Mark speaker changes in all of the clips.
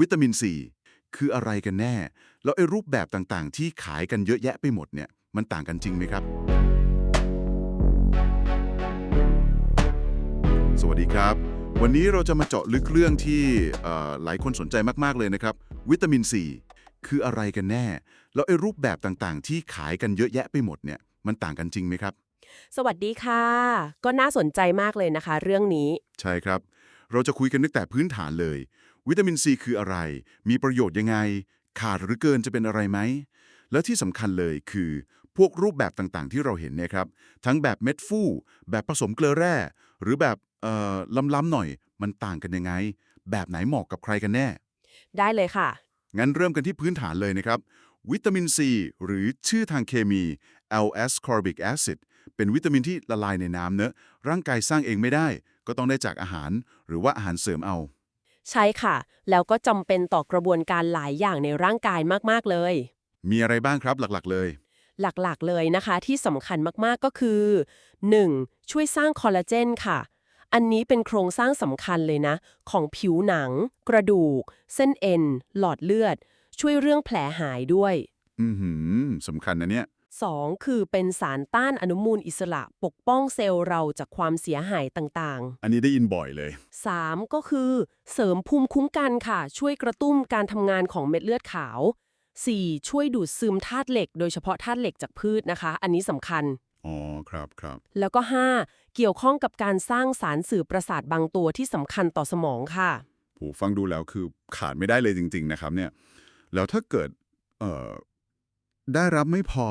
Speaker 1: วิตามินซีคืออะไรกันแน่ แล้วไอ้รูปแบบต่างๆ ที่ขายกันเยอะแยะไปหมดเนี่ย มันต่างกันจริงไหมครับ สวัสดีครับ วันนี้เราจะมาเจาะลึกเรื่องที่เอ่อหลายคนสนใจมากๆเลยนะครับ วิตามินซีคืออะไรกันแน่ แล้วไอ้รูปแบบต่างๆ ที่ขายกันเยอะแยะไปหมดเนี่ย มันต่างกันจริงไหมครับ
Speaker 2: สวัสดีค่ะ ก็น่าสนใจมากเลยนะคะ เรื่องนี้
Speaker 1: ใช่ครับ เราจะคุยกันตั้งแต่พื้นฐานเลย วิตามินซีคืออะไร มีประโยชน์ยังไง ขาดหรือเกินจะเป็นอะไรไหม แล้วที่สำคัญเลยคือ พวกรูปแบบต่างๆ ที่เราเห็นเนี่ยครับ ทั้งแบบเม็ดฟูแบบผสมเกลือแร่ หรือแบบเอ่อล้ำๆหน่อย มันต่างกันยังไง แบบไหนเหมาะกับใครกันแน่
Speaker 2: ได้เลยค่ะ
Speaker 1: งั้นเริ่มกันที่พื้นฐานเลยนะครับ วิตามินซีหรือชื่อทางเคมี L-ascorbic acid เป็นวิตามินที่ละลายในน้ำเนอะร่างกายสร้างเองไม่ได้ ก็ต้องได้จากอาหาร หรือว่าอาหารเสริมเอา
Speaker 2: ใช่ค่ะ แล้วก็จำเป็นต่อกระบวนการหลายอย่างในร่างกายมาก ๆ เลย
Speaker 1: มีอะไรบ้างครับหลักๆเลย
Speaker 2: หลักๆเลยนะคะ ที่สำคัญมากๆก็คือ 1. ช่วยสร้างคอลลาเจนค่ะ อันนี้เป็นโครงสร้างสำคัญเลยนะ ของผิวหนัง กระดูก เส้นเอ็น หลอดเลือด ช่วยเรื่องแผลหายด้วย
Speaker 1: อือหือสำคัญนะเนี่ย
Speaker 2: 2. คือเป็นสารต้านอนุมูลอิสระปกป้องเซลล์เราจากความเสียหายต่างๆ
Speaker 1: อันนี้ได้ยินบ่อยเลย
Speaker 2: 3. ก็คือ เสริมภูมิคุ้มกันค่ะ ช่วยกระตุ้นการทำงานของเม็ดเลือดขาว 4. ช่วยดูดซึมธาตุเหล็ก โดยเฉพาะธาตุเหล็กจากพืชนะคะ อันนี้สำคัญ
Speaker 1: อ๋อ ครับครับ
Speaker 2: แล้วก็ 5. เกี่ยวข้องกับการสร้างสารสื่อประสาทบางตัวที่สำคัญต่อสมองค่ะ
Speaker 1: โหฟังดูแล้วคือขาดไม่ได้เลยจริง ๆ นะครับเนี่ย แล้วถ้าเกิดเอ่อได้รับไม่พอ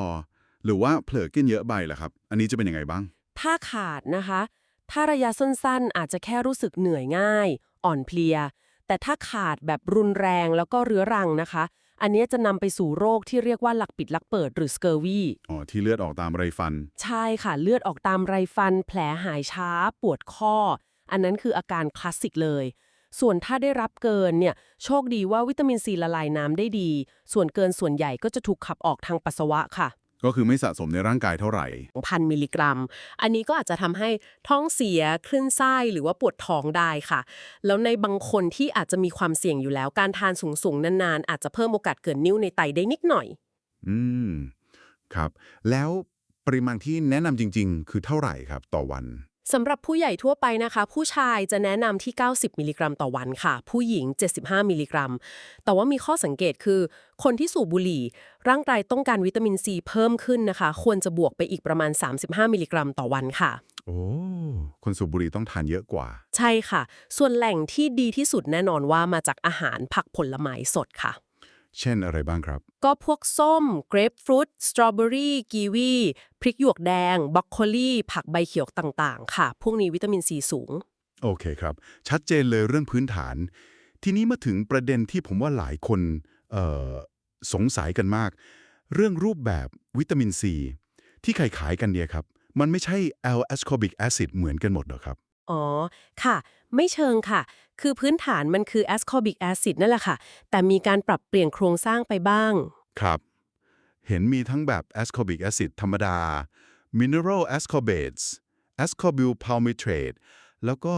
Speaker 1: หรือว่าเผลอกินเยอะไปล่ะครับ อันนี้จะเป็นยังไงบ้าง
Speaker 2: ถ้าขาดนะคะ ถ้าระยะสั้นๆ อาจจะแค่รู้สึกเหนื่อยง่าย อ่อนเพลีย แต่ถ้าขาดแบบรุนแรงแล้วก็เรื้อรังนะคะ อันเนี้ยจะนำไปสู่โรคที่เรียกว่าหลักปิดหลักเปิดหรือสเกอร์วี
Speaker 1: อ๋อที่เลือดออกตามไรฟัน
Speaker 2: ใช่ค่ะเลือดออกตามไรฟัน แผลหายช้า ปวดข้อ อันนั้นคืออาการคลาสสิกเลยส่วนถ้าได้รับเกินเนี่ยโชคดีว่าวิตามินซีละลายน้ำได้ดี ส่วนเกินส่วนใหญ่ก็จะถูกขับออกทางปัสสาวะค่ะ
Speaker 1: ก็คือไม่สะสมในร่างกายเท่าไหร่
Speaker 2: พันมิลลิกรัม อันนี้ก็อาจจะทำให้ท้องเสียคลื่นไส้หรือว่าปวดท้องได้ค่ะ แล้วในบางคนที่อาจจะมีความเสี่ยงอยู่แล้ว การทานสูงๆนานๆ อาจจะเพิ่มโอกาสเกิดนิ่วในไตได้นิดหน่อย
Speaker 1: อืม ครับ แล้วปริมาณที่แนะนำจริง ๆ คือเท่าไหร่ครับ ต่อวัน
Speaker 2: สำหรับผู้ใหญ่ทั่วไปนะคะ ผู้ชายจะแนะนำที่ 90 มิลลิกรัมต่อวันค่ะ ผู้หญิง 75 มิลลิกรัม แต่ว่ามีข้อสังเกตคือ คนที่สูบบุหรี่ ร่างกายต้องการวิตามินซีเพิ่มขึ้นนะคะ ควรจะบวกไปอีกประมาณ 35 มิลลิกรัมต่อวันค่ะ
Speaker 1: โอ้คนสูบบุหรี่ต้องทานเยอะกว่า
Speaker 2: ใช่ค่ะ ส่วนแหล่งที่ดีที่สุดแน่นอนว่ามาจากอาหารผักผลไม้สดค่ะ
Speaker 1: เช่นอะไรบ้างครับ
Speaker 2: ก็พวกส้ม เกรปฟรุต สตรอเบอรี่ กีวี พริกหยวกแดง บรอกโคลีผักใบเขียวต่างๆ ค่ะ พวกนี้วิตามินซีสูง
Speaker 1: โอเคครับ ชัดเจนเลยเรื่องพื้นฐาน ทีนี้มาถึงประเด็นที่ผมว่าหลายคนเอ่อสงสัยกันมาก เรื่องรูปแบบวิตามินซีที่ขายขายๆกันเนี่ยครับ มันไม่ใช่ L-ascorbic acid เหมือนกันหมดเหรอครับ
Speaker 2: อ๋อ ค่ะ ไม่เชิงค่ะ คือพื้นฐานมันคือ ascorbic acid นั่นแหละค่ะ แต่มีการปรับเปลี่ยนโครงสร้างไปบ้าง
Speaker 1: ครับ เห็นมีทั้งแบบ ascorbic acid ธรรมดา mineral ascorbates ascorbyl palmitrate แล้วก็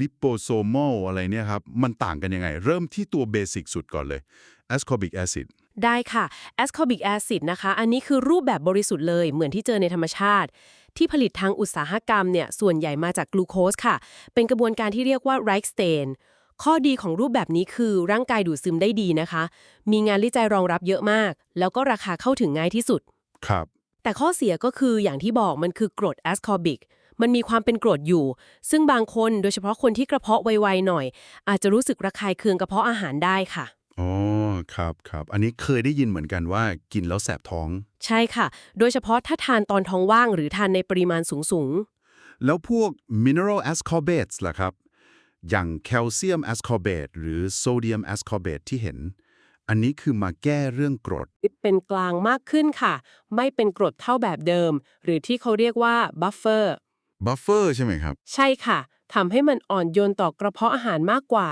Speaker 1: liposomal อะไรเนี่ยครับ มันต่างกันยังไง เริ่มที่ตัวเบสิกสุดก่อนเลย ascorbic acid
Speaker 2: ได้ค่ะ ascorbic acid นะคะ อันนี้คือรูปแบบบริสุทธิ์เลย เหมือนที่เจอในธรรมชาติ ที่ผลิตทางอุตสาหกรรมเนี่ยส่วนใหญ่มาจากกลูโคสค่ะ เป็นกระบวนการที่เรียกว่า Reichstein ข้อดีของรูปแบบนี้คือร่างกายดูดซึมได้ดีนะคะ มีงานวิจัยรองรับเยอะมาก แล้วก็ราคาเข้าถึงง่ายที่สุด
Speaker 1: ครับ
Speaker 2: แต่ข้อเสียก็คืออย่างที่บอกมันคือกรดแอสคอบิก มันมีความเป็นกรดอยู่ ซึ่งบางคนโดยเฉพาะคนที่กระเพาะไวๆหน่อย อาจจะรู้สึกระคายเคืองกระเพาะอาหารได้ค่ะ
Speaker 1: อ๋อ ครับครับ อันนี้เคยได้ยินเหมือนกันว่ากินแล้วแสบท้อง
Speaker 2: ใช่ค่ะ โดยเฉพาะถ้าทานตอนท้องว่างหรือทานในปริมาณสูง
Speaker 1: แล้วพวก mineral ascorbates ล่ะครับ อย่างแคลเซียม ascorbate หรือโซเดียม ascorbate ที่เห็น อันนี้คือมาแก้เรื่องกรด
Speaker 2: ๆ เป็นกลางมากขึ้นค่ะ ไม่เป็นกรดเท่าแบบเดิม หรือที่เขาเรียกว่าบัฟเฟอร์
Speaker 1: buffer ใช่ไหมครับ
Speaker 2: ใช่ค่ะทำให้มันอ่อนโยนต่อกระเพาะอาหารมากกว่า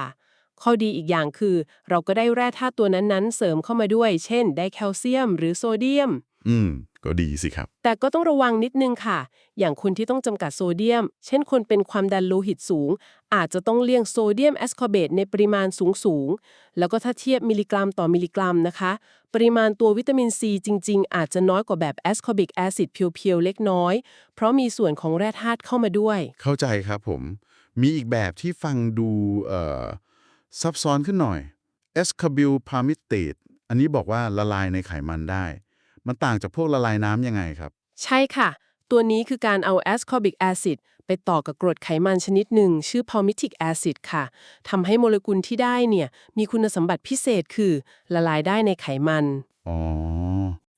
Speaker 2: ข้อดีอีกอย่างคือ เราก็ได้แร่ธาตุตัวนั้นๆ เสริมเข้ามาด้วย เช่น ได้แคลเซียม หรือโซเดียม
Speaker 1: อืม ก็ดีสิครับ
Speaker 2: แต่ก็ต้องระวังนิดนึงค่ะ อย่างคนที่ต้องจำกัดโซเดียม เช่นคนเป็นความดันโลหิตสูง อาจจะต้องเลี่ยงโซเดียมแอสคอร์เบตในปริมาณสูงสูงๆ แล้วก็ถ้าเทียบมิลลิกรัมต่อมิลลิกรัมนะคะ ปริมาณตัววิตามินซีจริง ๆ อาจจะน้อยกว่าแบบแอสคอร์บิกแอซิดเพียวๆ เล็กน้อย เพราะมีส่วนของแร่ธาตุเข้ามาด้วย
Speaker 1: เข้าใจครับผม มีอีกแบบที่ฟังดูเอ่อ ซับซ้อนขึ้นหน่อย e s c a b i l p a r m i t a t e อันนี้บอกว่าละลายในไขมันได้ มันต่างจากพวกละลายน้ำยังไงครับ
Speaker 2: ใช่ค่ะ ตัวนี้คือการเอาแอสคอร์บิกแอซิดไปต่อกับกรดไขมันชนิดหนึ่ง ชื่อ palmitic acid ค่ะทำให้โมเลกุลที่ได้เนี่ย มีคุณสมบัติพิเศษคือละลายได้ในไขมัน
Speaker 1: อ๋อ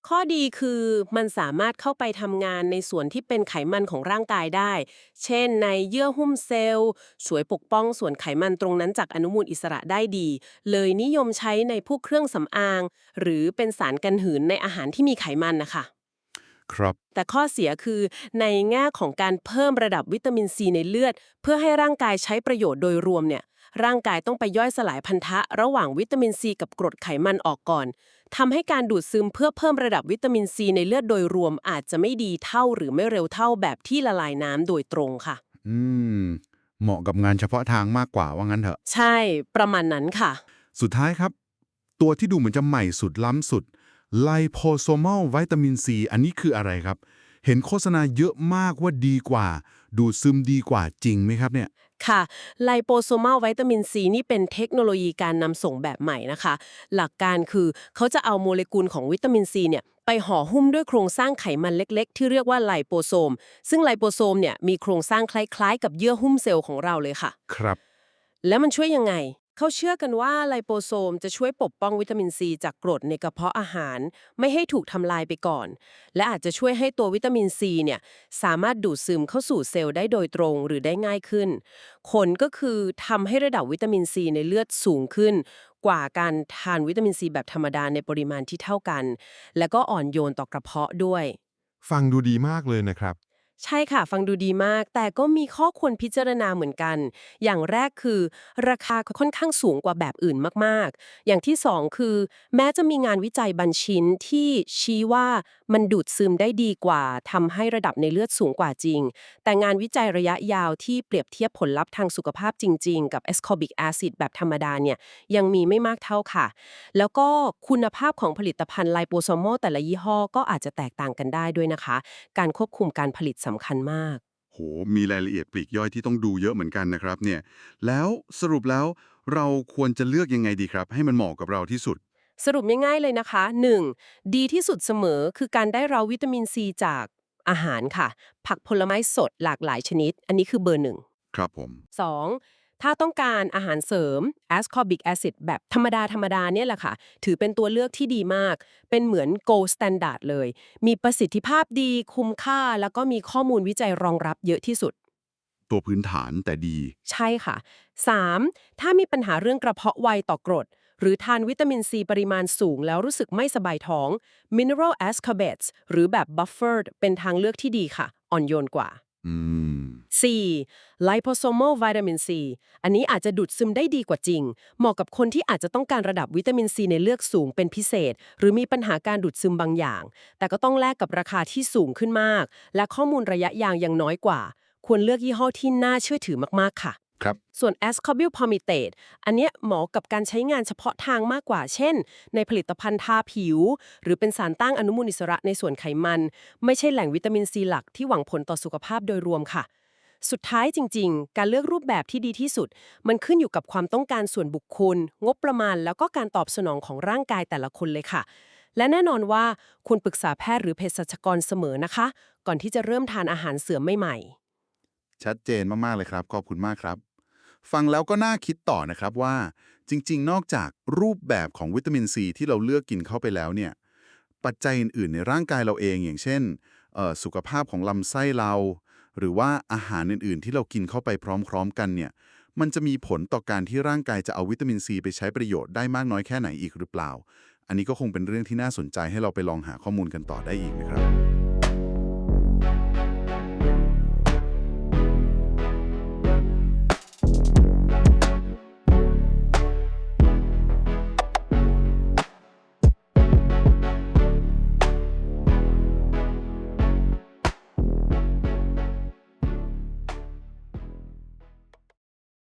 Speaker 2: ข้อดีคือมันสามารถเข้าไปทำงานในส่วนที่เป็นไขมันของร่างกายได้ เช่น ในเยื่อหุ้มเซลล์ ช่วยปกป้องส่วนไขมันตรงนั้นจากอนุมูลอิสระได้ดี เลยนิยมใช้ในพวกเครื่องสำอาง หรือเป็นสารกันหืนในอาหารที่มีไขมันนะคะ
Speaker 1: ครับ
Speaker 2: แต่ข้อเสียคือในแง่ของการเพิ่มระดับวิตามินซีในเลือด เพื่อให้ร่างกายใช้ประโยชน์โดยรวมเนี่ย ร่างกายต้องไปย่อยสลายพันธะ ระหว่างวิตามินซีกับกรดไขมันออกก่อนทำให้การดูดซึมเพื่อเพิ่มระดับวิตามินซีในเลือดโดยรวมอาจจะไม่ดีเท่าหรือไม่เร็วเท่าแบบที่ละลายน้ำโดยตรงค่ะ
Speaker 1: อืม เหมาะกับงานเฉพาะทางมากกว่าว่างั้นเถอะ
Speaker 2: ใช่ ประมาณนั้นค่ะ
Speaker 1: สุดท้ายครับ ตัวที่ดูเหมือนจะใหม่สุดล้ำสุด liposomal วิตามินซีอันนี้คืออะไรครับ เห็นโฆษณาเยอะมากว่าดีกว่า ดูดซึมดีกว่าจริงไหมครับเนี่ย
Speaker 2: ค่ะ ไลโปโซมาวิตามินซีนี่เป็นเทคโนโลยีการนำส่งแบบใหม่นะคะ หลักการคือเขาจะเอาโมเลกุลของวิตามินซีเนี่ยไปห่อหุ้มด้วยโครงสร้างไขมันเล็กๆ ที่เรียกว่าไลโปโซม ซึ่งไลโปโซมเนี่ยมีโครงสร้างคล้ายๆ กับเยื่อหุ้มเซลล์ของเราเลยค่ะ
Speaker 1: ครับ
Speaker 2: แล้วมันช่วยยังไง เขาเชื่อกันว่าไลโปโซมจะช่วยปกป้องวิตามินซีจากกรดในกระเพาะอาหาร ไม่ให้ถูกทำลายไปก่อน และอาจจะช่วยให้ตัววิตามินซีเนี่ยสามารถดูดซึมเข้าสู่เซลล์ได้โดยตรงหรือได้ง่ายขึ้นผลก็คือทำให้ระดับวิตามินซีในเลือดสูงขึ้น กว่าการทานวิตามินซีแบบธรรมดาในปริมาณที่เท่ากัน และก็อ่อนโยนต่อกระเพาะด้วย
Speaker 3: ฟังดูดีมากเลยนะครับ
Speaker 2: ใช่ค่ะ ฟังดูดีมาก แต่ก็มีข้อควรพิจารณาเหมือนกัน อย่างแรกคือ ราคาค่อนข้างสูงกว่าแบบอื่นมาก ๆ อย่างที่สองคือ แม้จะมีงานวิจัยบัญชินที่ชี้ว่ามันดูดซึมได้ดีกว่าทำให้ระดับในเลือดสูงกว่าจริง แต่งานวิจัยระยะยาวที่เปรียบเทียบผลลัพธ์ทางสุขภาพจริง ๆ กับ ascorbic acid แบบธรรมดาเนี่ยยังมีไม่มากเท่าค่ะ แล้วก็คุณภาพของผลิตภัณฑ์ไลโปโซมอลแต่ละยี่ห้อก็อาจจะแตกต่างกันได้ด้วยนะคะ การควบคุมการผลิตสำคัญมาก
Speaker 1: โห มีรายละเอียดปลีกย่อยที่ต้องดูเยอะเหมือนกันนะครับเนี่ย แล้วสรุปแล้วเราควรจะเลือกยังไงดีครับ ให้มันเหมาะกับเราที่สุด
Speaker 2: สรุปง่ายๆเลยนะคะ 1. ดีที่สุดเสมอคือการได้เราวิตามินซีจากอาหารค่ะ ผักผลไม้สดหลากหลายชนิด อันนี้คือเบอร์หนึ่ง
Speaker 1: ครับผม
Speaker 2: 2. ถ้าต้องการอาหารเสริม ascorbic acid แบบธรรมดาธรรมดาเนี่ยแหละค่ะ ถือเป็นตัวเลือกที่ดีมาก เป็นเหมือน gold standard เลย มีประสิทธิภาพดีคุ้มค่า แล้วก็มีข้อมูลวิจัยรองรับเยอะที่สุด
Speaker 1: ตัวพื้นฐานแต่ดี
Speaker 2: ใช่ค่ะ 3. ถ้ามีปัญหาเรื่องกระเพาะไวต่อกรด หรือทานวิตามินซีปริมาณสูงแล้วรู้สึกไม่สบายท้อง mineral ascorbates หรือแบบ buffered เป็นทางเลือกที่ดีค่ะ อ่อนโยนกว่า
Speaker 1: อืม
Speaker 2: 4. liposomal vitamin C อันนี้อาจจะดูดซึมได้ดีกว่าจริง เหมาะกับคนที่อาจจะต้องการระดับวิตามินซีในเลือดสูงเป็นพิเศษ หรือมีปัญหาการดูดซึมบางอย่าง แต่ก็ต้องแลกกับราคาที่สูงขึ้นมาก และข้อมูลระยะยาวยังน้อยกว่า ควรเลือกยี่ห้อที่น่าเชื่อถือมากๆค่ะ
Speaker 1: ครับ
Speaker 2: ส่วน ascorbyl palmitate อันเนี้ยเหมาะกับการใช้งานเฉพาะทางมากกว่า เช่น ในผลิตภัณฑ์ทาผิว หรือเป็นสารต้านอนุมูลอิสระในส่วนไขมัน ไม่ใช่แหล่งวิตามินซีหลักที่หวังผลต่อสุขภาพโดยรวมค่ะ สุดท้ายจริง ๆ การเลือกรูปแบบที่ดีที่สุด มันขึ้นอยู่กับความต้องการส่วนบุคคล งบประมาณ แล้วก็การตอบสนองของร่างกายแต่ละคนเลยค่ะ และแน่นอนว่าควรปรึกษาแพทย์หรือเภสัชกรเสมอนะคะ ก่อนที่จะเริ่มทานอาหารเสริมใหม่ๆ
Speaker 1: ชัดเจนมาก ๆ เลยครับ ขอบคุณมากครับ ฟังแล้วก็น่าคิดต่อนะครับว่า จริง ๆ นอกจากรูปแบบของวิตามินซีที่เราเลือกกินเข้าไปแล้วเนี่ยปัจจัยอื่น ๆ ในร่างกายเราเองอย่างเช่นสุขภาพของลำไส้เรา หรือว่าอาหารอื่น ๆ ที่เรากินเข้าไปพร้อม ๆ กันเนี่ยมันจะมีผลต่อการที่ร่างกายจะเอาวิตามินซีไปใช้ประโยชน์ได้มากน้อยแค่ไหนอีกหรือเปล่า อันนี้ก็คงเป็นเรื่องที่น่าสนใจให้เราไปลองหาข้อมูลกันต่อได้อีกนะครับ